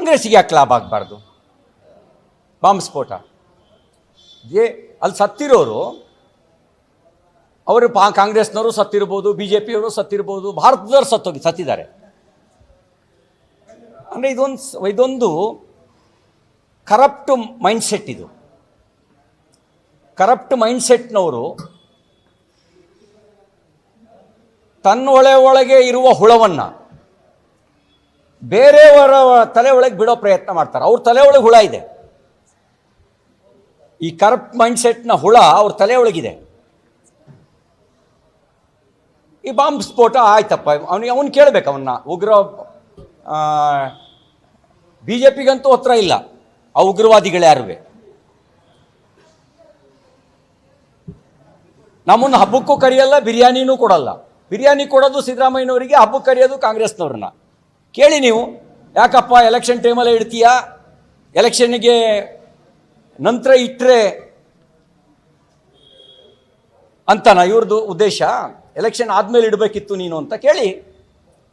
ಕಾಂಗ್ರೆಸ್ಸಿಗೆ ಯಾಕೆ ಲಾಭ ಆಗಬಾರ್ದು. ಬಾಂಬ್ ಸ್ಫೋಟ. ಏ, ಅಲ್ಲಿ ಸತ್ತಿರೋರು, ಅವರು ಪಾ, ಕಾಂಗ್ರೆಸ್ನವರು ಸತ್ತಿರ್ಬೋದು ಬಿ ಜೆ ಪಿಯವರು ಸತ್ತಿರ್ಬೋದು, ಭಾರತದವ್ರು ಸತ್ತೋಗಿ, ಸತ್ತಿದ್ದಾರೆ. ಅಂದರೆ ಇದೊಂದು ಇದೊಂದು ಕರಪ್ಟ್ ಮೈಂಡ್ಸೆಟ್ ಇದು. ಕರಪ್ಟ್ ಮೈಂಡ್ಸೆಟ್ನವರು ತನ್ನೊಳೆ ಒಳಗೆ ಇರುವ ಹುಳವನ್ನು ಬೇರೆಯವರ ತಲೆ ಒಳಗೆ ಬಿಡೋ ಪ್ರಯತ್ನ ಮಾಡ್ತಾರೆ. ಅವ್ರ ತಲೆ ಒಳಗೆ ಹುಳ ಇದೆ. ಈ ಕರಪ್ಟ್ ಮೈಂಡ್ಸೆಟ್ನ ಹುಳ ಅವ್ರ ತಲೆ ಒಳಗಿದೆ. ಈ ಬಾಂಬ್ ಸ್ಫೋಟ ಆಯ್ತಪ್ಪ. ಅವನಿಗೆ ಅವನು ಕೇಳಬೇಕು ಅವನ್ನ ಉಗ್ರ ಬಿ ಜೆ ಪಿಗಂತೂ ಹತ್ರ ಇಲ್ಲ. ಆ ಉಗ್ರವಾದಿಗಳು ಯಾರುವೆ? ನಮ್ಮನ್ನು ಹಬ್ಬಕ್ಕೂ ಕರೆಯಲ್ಲ, ಬಿರಿಯಾನಿನೂ ಕೊಡಲ್ಲ. ಬಿರಿಯಾನಿ ಕೊಡೋದು ಸಿದ್ದರಾಮಯ್ಯನವರಿಗೆ, ಹಬ್ಬಕ್ಕೆ ಕರೆಯೋದು ಕಾಂಗ್ರೆಸ್ನವ್ರನ್ನ. ಕೇಳಿ ನೀವು, ಯಾಕಪ್ಪ ಎಲೆಕ್ಷನ್ ಟೈಮಲ್ಲೇ ಇಡ್ತೀಯಾ? ಎಲೆಕ್ಷನ್ನಿಗೆ ನಂತರ ಇಟ್ಟರೆ ಅಂತನಾ ಇವ್ರದ್ದು ಉದ್ದೇಶ. ಎಲೆಕ್ಷನ್ ಆದಮೇಲೆ ಇಡಬೇಕಿತ್ತು ನೀನು ಅಂತ ಕೇಳಿ.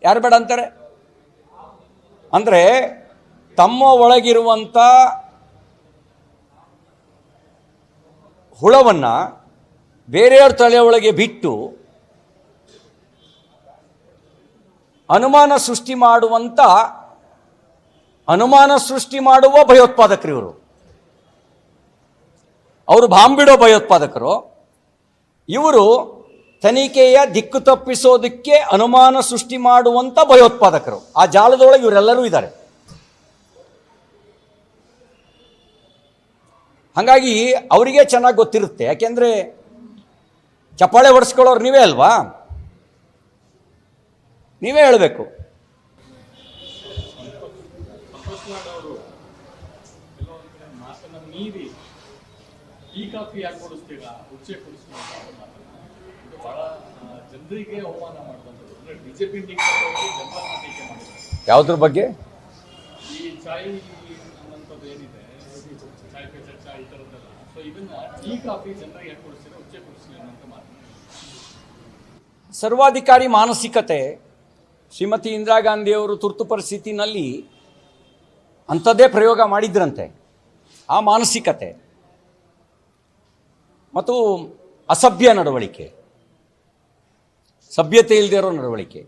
ಯಾರು ಬೇಡ ಅಂತಾರೆ? ಅಂದರೆ ತಮ್ಮ ಒಳಗಿರುವಂಥ ಹುಳವನ್ನು ಬೇರೆಯವ್ರ ತಲೆ ಒಳಗೆ ಬಿಟ್ಟು ಅನುಮಾನ ಸೃಷ್ಟಿ ಮಾಡುವಂಥ ಅನುಮಾನ ಸೃಷ್ಟಿ ಮಾಡುವ ಭಯೋತ್ಪಾದಕರು ಇವರು ಅವರು ಬಾಂಬಿಡೋ ಭಯೋತ್ಪಾದಕರು. ಇವರು ತನಿಖೆಯ ದಿಕ್ಕು ತಪ್ಪಿಸೋದಕ್ಕೆ ಅನುಮಾನ ಸೃಷ್ಟಿ ಮಾಡುವಂಥ ಭಯೋತ್ಪಾದಕರು. ಆ ಜಾಲದೊಳಗೆ ಇವರೆಲ್ಲರೂ ಇದ್ದಾರೆ. ಹಾಗಾಗಿ ಅವರಿಗೆ ಚೆನ್ನಾಗಿ ಗೊತ್ತಿರುತ್ತೆ. ಯಾಕೆಂದರೆ ಚಪ್ಪಾಳೆ ಹೊಡೆಸ್ಕೊಳ್ಳೋರು ನೀವೇ ಅಲ್ವಾ? ನೀವೇ ಹೇಳಬೇಕು. ಯಾವುದ್ರ ಬಗ್ಗೆ? ಸರ್ವಾಧಿಕಾರಿ ಮಾನಸಿಕತೆ ಶ್ರೀಮತಿ ಇಂದಿರಾ ಗಾಂಧಿಯವರು ತುರ್ತು ಪರಿಸ್ಥಿತಿನಲ್ಲಿ ಅಂಥದ್ದೇ ಪ್ರಯೋಗ ಮಾಡಿದ್ರಂತೆ. ಆ ಮಾನಸಿಕತೆ. ಮತ್ತು ಅಸಭ್ಯ ನಡವಳಿಕೆ. ಸಭ್ಯತೆ ಇಲ್ಲದೆ ಇರೋ ನಡವಳಿಕೆ.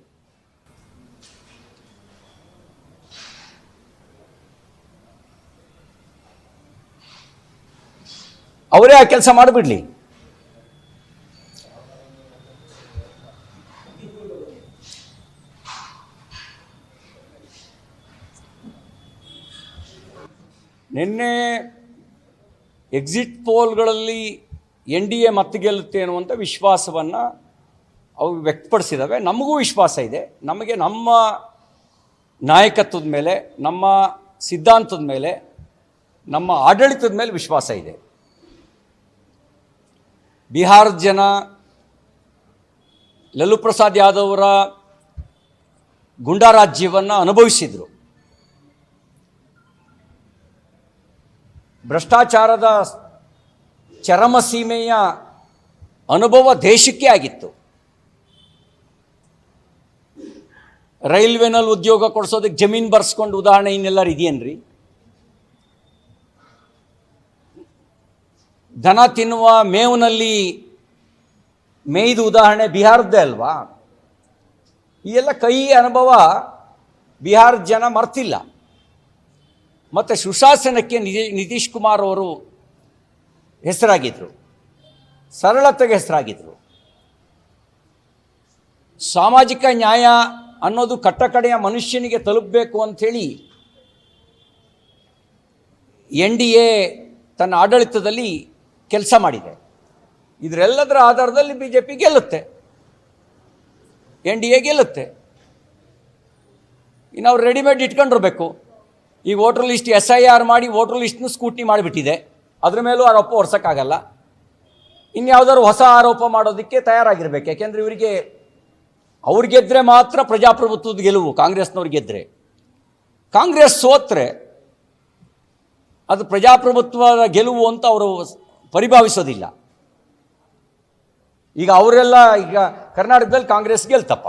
ಅವರೇ ಆ ಕೆಲಸ ಮಾಡಿಬಿಡ್ಲಿ. ನಿನ್ನೆ ಎಕ್ಸಿಟ್ ಪೋಲ್ಗಳಲ್ಲಿ ಎನ್ ಡಿ ಎ ಮತ್ತೆ ಗೆಲ್ಲುತ್ತೆ ಅನ್ನುವಂಥ ವಿಶ್ವಾಸವನ್ನು ಅವು ವ್ಯಕ್ತಪಡಿಸಿದ್ದಾವೆ ನಮಗೂ ವಿಶ್ವಾಸ ಇದೆ. ನಮಗೆ ನಮ್ಮ ನಾಯಕತ್ವದ ಮೇಲೆ, ನಮ್ಮ ಸಿದ್ಧಾಂತದ ಮೇಲೆ, ನಮ್ಮ ಆಡಳಿತದ ಮೇಲೆ ವಿಶ್ವಾಸ ಇದೆ. ಬಿಹಾರದ ಜನ ಲಲ್ಲು ಪ್ರಸಾದ್ ಯಾದವರ ಗುಂಡಾರಾಜ್ಯವನ್ನು ಅನುಭವಿಸಿದರು. ಭ್ರಷ್ಟಾಚಾರದ ಚರಮ ಸೀಮೆಯ ಅನುಭವ ದೇಶಕ್ಕೆ ಆಗಿತ್ತು. ರೈಲ್ವೆನಲ್ಲಿ ಉದ್ಯೋಗ ಕೊಡಿಸೋದಕ್ಕೆ ಜಮೀನು ಬರ್ಸ್ಕೊಂಡು ಉದಾಹರಣೆ ಇನ್ನೆಲ್ಲರೂ ಇದೆಯೇನ್ರಿ? ದನ ತಿನ್ನುವ ಮೇವಿನಲ್ಲಿ ಮೇಯ್ದು ಉದಾಹರಣೆ ಬಿಹಾರದ್ದೇ ಅಲ್ವಾ? ಈ ಎಲ್ಲ ಕೈ ಅನುಭವ ಬಿಹಾರದ ಜನ ಮರ್ತಿಲ್ಲ. ಮತ್ತು ಸುಶಾಸನಕ್ಕೆ ನಿಧಿ, ನಿತೀಶ್ ಕುಮಾರ್ ಅವರು ಹೆಸರಾಗಿದ್ದರು ಸರಳತೆಗೆ ಹೆಸರಾಗಿದ್ದರು ಸಾಮಾಜಿಕ ನ್ಯಾಯ ಅನ್ನೋದು ಕಟ್ಟಕಡೆಯ ಮನುಷ್ಯನಿಗೆ ತಲುಪಬೇಕು ಅಂಥೇಳಿ ಎನ್ ಡಿ ಎ ತನ್ನ ಆಡಳಿತದಲ್ಲಿ ಕೆಲಸ ಮಾಡಿದೆ. ಇದರೆಲ್ಲದರ ಆಧಾರದಲ್ಲಿ ಬಿ ಜೆ ಪಿ ಗೆಲ್ಲುತ್ತೆ. ಎನ್ ಡಿ ಎ ಗೆಲ್ಲುತ್ತೆ. ಇನ್ನು ಅವ್ರು ರೆಡಿಮೇಡ್ ಇಟ್ಕೊಂಡಿರ್ಬೇಕು. ಈಗ voter list S I R ಮಾಡಿ ವೋಟರ್ ಲಿಸ್ಟ್ನು ಸ್ಕೂಟ್ನಿ ಮಾಡಿಬಿಟ್ಟಿದೆ. ಅದ್ರ ಮೇಲೂ ಆರೋಪ ಹೊರ್ಸೋಕ್ಕಾಗಲ್ಲ ಇನ್ಯಾವುದಾದ್ರು ಹೊಸ ಆರೋಪ ಮಾಡೋದಕ್ಕೆ ತಯಾರಾಗಿರ್ಬೇಕು. ಯಾಕೆಂದರೆ ಇವರಿಗೆ, ಅವ್ರು ಗೆದ್ದರೆ ಮಾತ್ರ ಪ್ರಜಾಪ್ರಭುತ್ವದ ಗೆಲುವು, ಕಾಂಗ್ರೆಸ್ನವ್ರು ಗೆದ್ದರೆ ಕಾಂಗ್ರೆಸ್ ಸೋತ್ರೆ, ಅದು ಪ್ರಜಾಪ್ರಭುತ್ವದ ಗೆಲುವು ಅಂತ ಅವರು ಪರಿಭಾವಿಸೋದಿಲ್ಲ. ಈಗ ಅವರೆಲ್ಲ ಈಗ ಕರ್ನಾಟಕದಲ್ಲಿ ಕಾಂಗ್ರೆಸ್ ಗೆಲ್ತಪ್ಪ.